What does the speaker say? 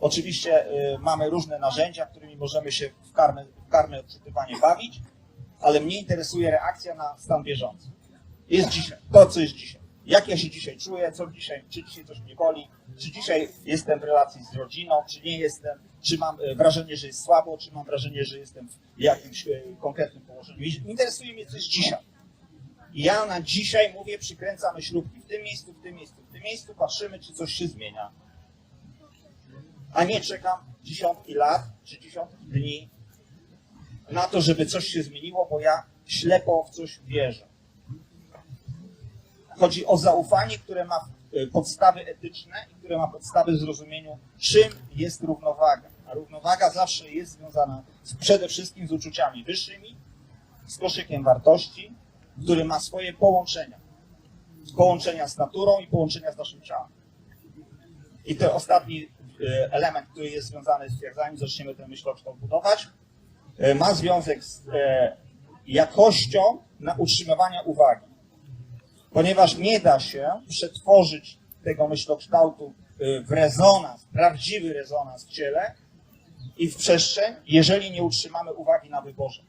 Oczywiście y, mamy różne narzędzia, którymi możemy się w karmę, w karmę odczytywanie bawić, ale mnie interesuje reakcja na stan bieżący. Jest dzisiaj, to co jest dzisiaj. Jak ja się dzisiaj czuję, co dzisiaj, czy dzisiaj coś mnie boli, czy dzisiaj jestem w relacji z rodziną, czy nie jestem, czy mam e, wrażenie, że jest słabo, czy mam wrażenie, że jestem w jakimś e, konkretnym położeniu. Interesuje mnie coś dzisiaj. Ja na dzisiaj mówię, przykręcamy śrubki w tym miejscu, w tym miejscu, w tym miejscu, patrzymy, czy coś się zmienia. A nie czekam dziesiątki lat, czy dziesiątki dni na to, żeby coś się zmieniło, bo ja ślepo w coś wierzę. Chodzi o zaufanie, które ma e, podstawy etyczne i które ma podstawy w zrozumieniu, czym jest równowaga. A równowaga zawsze jest związana z, przede wszystkim z uczuciami wyższymi, z koszykiem wartości, który ma swoje połączenia. Połączenia z naturą i połączenia z naszym ciałem. I ten ostatni element, który jest związany z, zanim zaczniemy ten myślokształt budować, e, ma związek z e, jakością na utrzymywania uwagi. Ponieważ nie da się przetworzyć tego myślokształtu e, w rezonans, prawdziwy rezonans w ciele i w przestrzeń, jeżeli nie utrzymamy uwagi na wyborze.